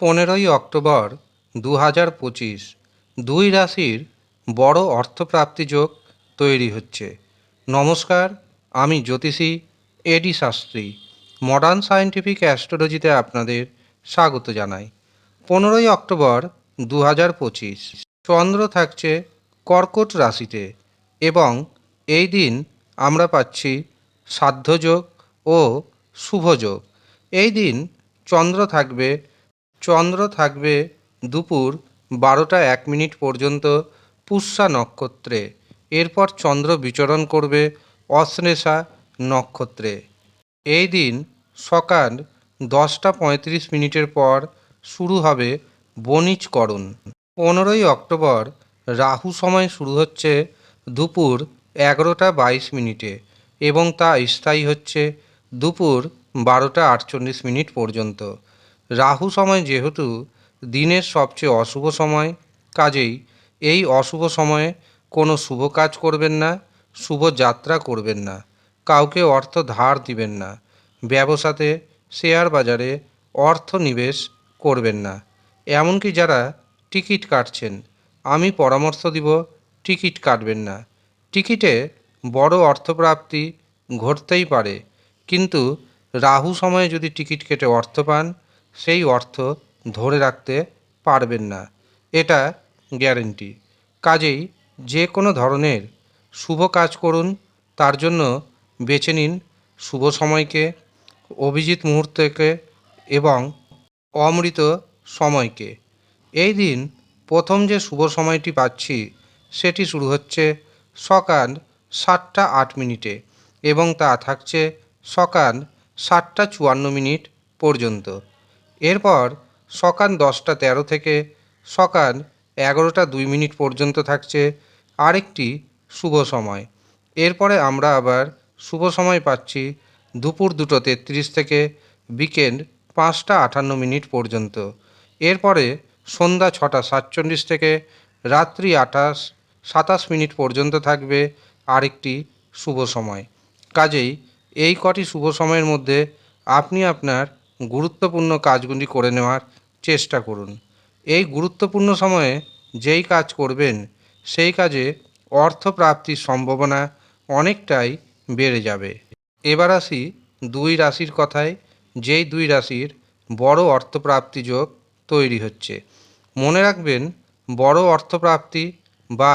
পনেরোই অক্টোবর দু হাজার পঁচিশ, দুই রাশির বড় অর্থপ্রাপ্তি যোগ তৈরি হচ্ছে। নমস্কার, আমি জ্যোতিষী এডি শাস্ত্রী মডার্ন সায়েন্টিফিক অ্যাস্ট্রোলজিতে আপনাদের স্বাগত জানাই। পনেরোই অক্টোবর দু হাজার পঁচিশ, চন্দ্র থাকছে কর্কট রাশিতে এবং এই দিন আমরা পাচ্ছি সাধ্যযোগ ও শুভযোগ এই দিন চন্দ্র থাকবে চন্দ্র থাকবে দুপুর বারোটা এক মিনিট পর্যন্ত পুষ্যা নক্ষত্রে। এরপর চন্দ্র বিচরণ করবে অশ্লেষা নক্ষত্রে। এই দিন সকাল দশটা পঁয়ত্রিশ মিনিটের পর শুরু হবে বণিজকরণ। পনেরোই অক্টোবর রাহু সময় শুরু হচ্ছে দুপুর এগারোটা বাইশ মিনিটে এবং তা স্থায়ী হচ্ছে দুপুর বারোটা আটচল্লিশ মিনিট পর্যন্ত। রাহু সময় যেহেতু দিনের সবচেয়ে অশুভ সময়, কাজেই এই অশুভ সময়ে কোনো শুভ কাজ করবেন না, শুভ যাত্রা করবেন না, কাউকে অর্থ ধার দিবেন না, ব্যবসাতে, শেয়ার বাজারে অর্থ নিবেশ করবেন না। এমনকি যারা টিকিট কাটছেন, আমি পরামর্শ দিব টিকিট কাটবেন না। টিকিটে বড় অর্থপ্রাপ্তি ঘটতেই পারে, কিন্তু রাহু সময়ে যদি টিকিট কেটে অর্থ পান সেই অর্থ ধরে রাখতে পারবেন না। এটা গ্যারেন্টি। কাজেই যে কোনো ধরনের শুভ কাজ করুন, তার জন্য বেছে নিন শুভ সময়কে, অভিজিৎ মুহূর্তকে এবং অমৃত সময়কে। এই দিন প্রথম যে শুভ সময়টি পাচ্ছি, সেটি শুরু হচ্ছে সকাল সাতটা আট মিনিটে এবং তা থাকছে সকাল সাতটা চুয়ান্ন মিনিট পর্যন্ত। এরপর সকাল দশটা তেরো থেকে সকাল এগারোটা দুই মিনিট পর্যন্ত থাকছে আরেকটি শুভ সময়। এরপরে আমরা আবার শুভ সময় পাচ্ছি দুপুর দুটো তেত্রিশ থেকে বিকেল পাঁচটা আটান্ন মিনিট পর্যন্ত। এরপরে সন্ধ্যা ছটা সাতচল্লিশ থেকে রাত্রি আঠাশ সাতাশ মিনিট পর্যন্ত থাকবে আরেকটি শুভ সময়। কাজেই এই কটি শুভ সময়ের মধ্যে আপনি আপনার গুরুত্বপূর্ণ কাজগুলি করে নেওয়ার চেষ্টা করুন। এই গুরুত্বপূর্ণ সময়ে যেই কাজ করবেন, সেই কাজে অর্থ প্রাপ্তির সম্ভাবনা অনেকটাই বেড়ে যাবে। এবার আসি দুই রাশির কথায়, যেই দুই রাশির বড় অর্থপ্রাপ্তি যোগ তৈরি হচ্ছে। মনে রাখবেন, বড় অর্থপ্রাপ্তি বা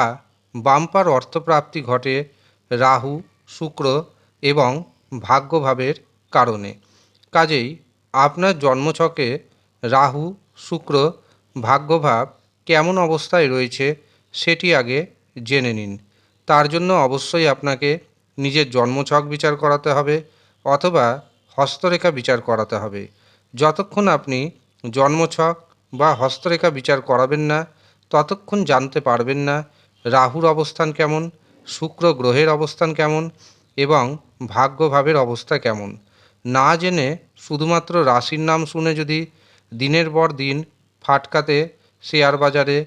বাম্পার অর্থপ্রাপ্তি ঘটে রাহু, শুক্র এবং ভাগ্যভাবের কারণে। কাজেই আপনার জন্মছকে রাহু, শুক্র, ভাগ্যভাব কেমন অবস্থায় রয়েছে সেটি আগে জেনে নিন। তার জন্য অবশ্যই আপনাকে নিজের জন্মছক বিচার করাতে হবে অথবা হস্তরেখা বিচার করাতে হবে। যতক্ষণ আপনি জন্মছক বা হস্তরেখা বিচার করাবেন না, ততক্ষণ জানতে পারবেন না রাহুর অবস্থান কেমন, শুক্র গ্রহের অবস্থান কেমন এবং ভাগ্যভাবের অবস্থা কেমন। না জেনে শুধুমাত্র রাশির নাম শুনে যদি দিনের পর দিন ফাটকাতে শেয়ার বাজারে,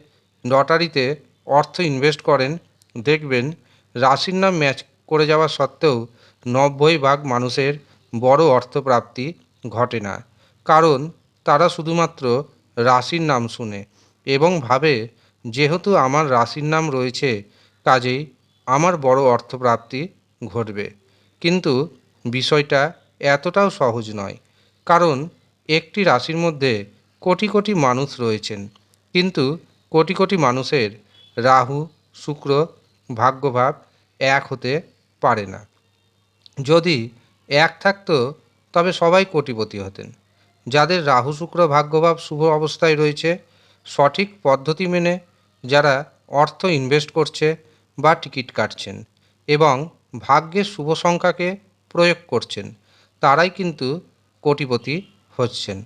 লটারিতে অর্থ ইনভেস্ট করেন, দেখবেন রাশির নাম ম্যাচ করে যাওয়া সত্ত্বেও নব্বই ভাগ মানুষের বড় অর্থপ্রাপ্তি ঘটে না। কারণ তারা শুধুমাত্র রাশির নাম শুনে এবং ভাবে, যেহেতু আমার রাশির নাম রয়েছে, কাজেই আমার বড় অর্থপ্রাপ্তি ঘটবে। কিন্তু বিষয়টা এতটাও সহজ নয়। কারণ একটি রাশির মধ্যে কোটি কোটি মানুষ রয়েছেন। কিন্তু কোটি কোটি মানুষের রাহু, শুক্র, ভাগ্যভাব এক হতে পারে না। যদি এক থাকতো, তবে সবাই কোটিপতি হতেন। যাদের রাহু, শুক্র, ভাগ্যভাব শুভ অবস্থায় রয়েছে, সঠিক পদ্ধতি মেনে যারা অর্থ ইনভেস্ট করছে বা টিকিট কাটছেন এবং ভাগ্যের শুভ সংখ্যাকে প্রয়োগ করছেন, তারাই কিন্তু কোটিপতি হচ্ছেন।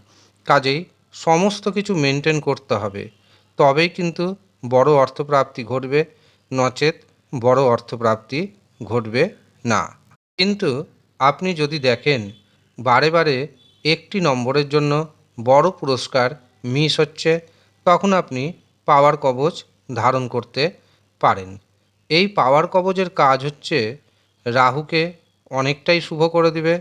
কাজেই সমস্ত কিছু মেনটেন করতে হবে। তবেই কিন্তু বড় অর্থপ্রাপ্তি ঘটবে, নচেত বড় অর্থপ্রাপ্তি ঘটবে না। কিন্তু আপনি যদি দেখেন, বারে বারে একটি নম্বরের জন্য বড় পুরস্কার মিস হচ্ছে, তখন আপনি পাওয়ার কবচ ধারণ করতে পারেন। এই পাওয়ার কবচের কাজ হচ্ছে রাহুকে অনেকটাই শুভ করে দিবে,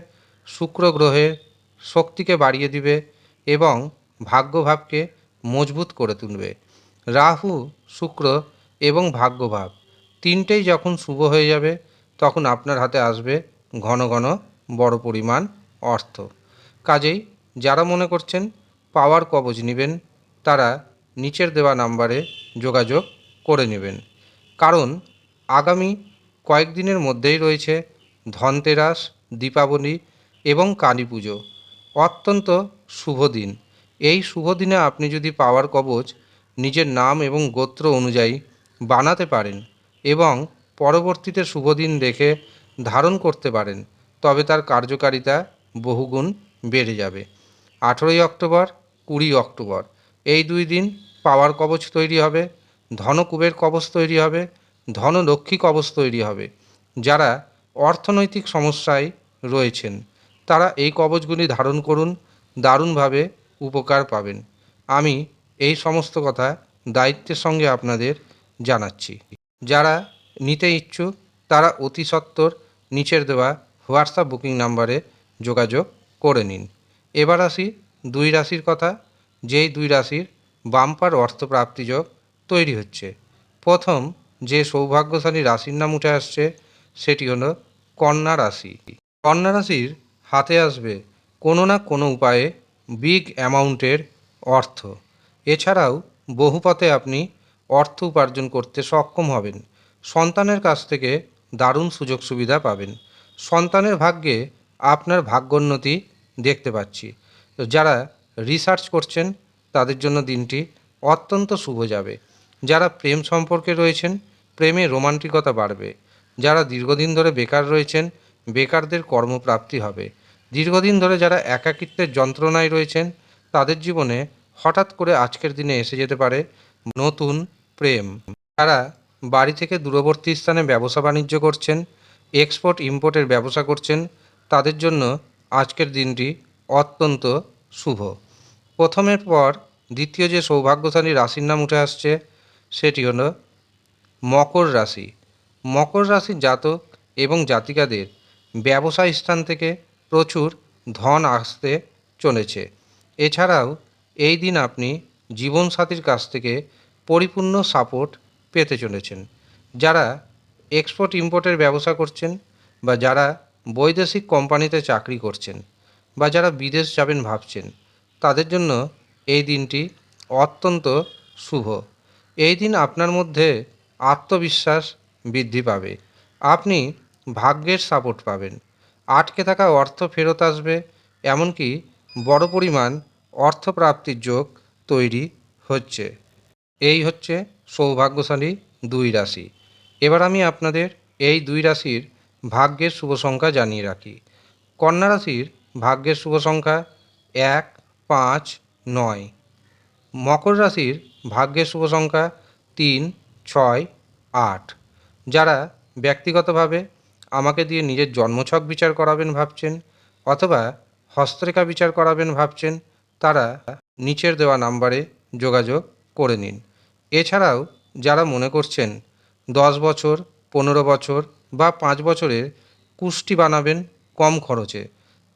শুক্র গ্রহের শক্তিকে বাড়িয়ে দিবে এবং ভাগ্যভাবকে মজবুত করে তুলবে। রাহু, শুক্র এবং ভাগ্যভাব তিনটেই যখন শুভ হয়ে যাবে, তখন আপনার হাতে আসবে ঘন ঘন বড় পরিমাণ অর্থ। কাজেই যারা মনে করছেন পাওয়ার কবজ নেবেন, তারা নিচের দেওয়া নাম্বারে যোগাযোগ করে নেবেন। কারণ আগামী কয়েকদিনের মধ্যেই রয়েছে ধনতেরাস, দীপাবলি এবং কালী পুজো। অত্যন্ত শুভ দিন। এই শুভ দিনে আপনি যদি পাওয়ার কবচ, নিজের নাম এবং গোত্র অনুযায়ী বানাতে পারেন এবং পরবর্তীতে শুভ দিন দেখে ধারণ করতে পারেন, তবে তার কার্যকারিতা বহুগুণ বেড়ে যাবে। আঠেরোই অক্টোবর, কুড়ি অক্টোবর, এই দুই দিন পাওয়ার কবচ তৈরি হবে, ধনকুবের কবচ তৈরি হবে, ধনলক্ষ্মী কবচ তৈরি হবে, যারা অর্থনৈতিক সমস্যায় রয়েছেন। তারা এই কবচগুলি ধারণ করুন, দারুণভাবে উপকার পাবেন। আমি এই সমস্ত কথা দায়িত্বের সঙ্গে আপনাদের জানাচ্ছি। যারা নিতে ইচ্ছুক, তারা অতি সত্বর নিচের দেওয়া হোয়াটসঅ্যাপ বুকিং নাম্বারে যোগাযোগ করে নিন। এবার আসি দুই রাশির কথা, যেই দুই রাশির বাম্পার অর্থপ্রাপ্তিযোগ তৈরি হচ্ছে। প্রথম যে সৌভাগ্যশালী রাশির নাম উঠে আসছে, সেটি হলো কন্যা রাশি। কন্যা রাশির হাতে আসবে কোনো না কোনো উপায়ে বিগ অ্যামাউন্টের অর্থ। এছাড়াও বহু পথে আপনি অর্থ উপার্জন করতে সক্ষম হবেন। সন্তানের কাছ থেকে দারুণ সুযোগ সুবিধা পাবেন। সন্তানের ভাগ্যে আপনার ভাগ্যোন্নতি দেখতে পাচ্ছি। তো যারা রিসার্চ করছেন, তাদের জন্য দিনটি অত্যন্ত শুভ যাবে। যারা প্রেম সম্পর্কে রয়েছেন, প্রেমে রোমান্টিকতা বাড়বে। যারা দীর্ঘদিন ধরে বেকার রয়েছেন, বেকারদের কর্মপ্রাপ্তি হবে। দীর্ঘদিন ধরে যারা একাকিত্বের যন্ত্রণায় রয়েছেন, তাদের জীবনে হঠাৎ করে আজকের দিনে এসে যেতে পারে নতুন প্রেম। যারা বাড়ি থেকে দূরবর্তী স্থানে ব্যবসা বাণিজ্য করছেন এক্সপোর্ট ইম্পোর্টের ব্যবসা করছেন, তাদের জন্য আজকের দিনটি অত্যন্ত শুভ। প্রথমের পর দ্বিতীয় যে সৌভাগ্যশালী রাশির নাম উঠে আসছে, সেটি হলো মকর রাশি। মকর রাশির জাতক এবং জাতিকাদের ব্যবসা স্থান থেকে প্রচুর ধন আসতে চলেছে। এছাড়াও এই দিন আপনি জীবনসাথীর কাছ থেকে পরিপূর্ণ সাপোর্ট পেতে চলেছেন। যারা এক্সপোর্ট ইম্পোর্টের ব্যবসা করছেন বা যারা বৈদেশিক কোম্পানিতে চাকরি করছেন বা যারা বিদেশ যাবেন ভাবছেন, তাদের জন্য এই দিনটি অত্যন্ত শুভ। এই দিন আপনার মধ্যে আত্মবিশ্বাস বৃদ্ধি পাবে। আপনি ভাগ্যের সাপোর্ট পাবেন। আটকে থাকা অর্থ ফেরত আসবে, এমনকি বড় পরিমাণ অর্থপ্রাপ্তির যোগ তৈরি হচ্ছে। এই হচ্ছে সৌভাগ্যশালী দুই রাশি। এবার আমি আপনাদের এই দুই রাশির ভাগ্যের শুভ সংখ্যা জানিয়ে রাখি। কন্যা রাশির ভাগ্যের শুভ সংখ্যা এক, পাঁচ, নয়। মকর রাশির ভাগ্যের শুভ সংখ্যা তিন, ছয়, আট। যারা ব্যক্তিগতভাবে আমাকে দিয়ে নিজের জন্মছক বিচার করাবেন ভাবছেন, অথবা হস্তরেখা বিচার করাবেন ভাবছেন, তারা নিচের দেওয়া নাম্বারে যোগাযোগ করে নিন। এছাড়াও যারা মনে করছেন দশ বছর, পনেরো বছর বা পাঁচ বছরের কুষ্টি বানাবেন কম খরচে,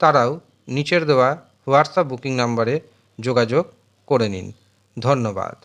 তারাও নিচের দেওয়া হোয়াটসঅ্যাপ বুকিং নাম্বারে যোগাযোগ করে নিন। ধন্যবাদ।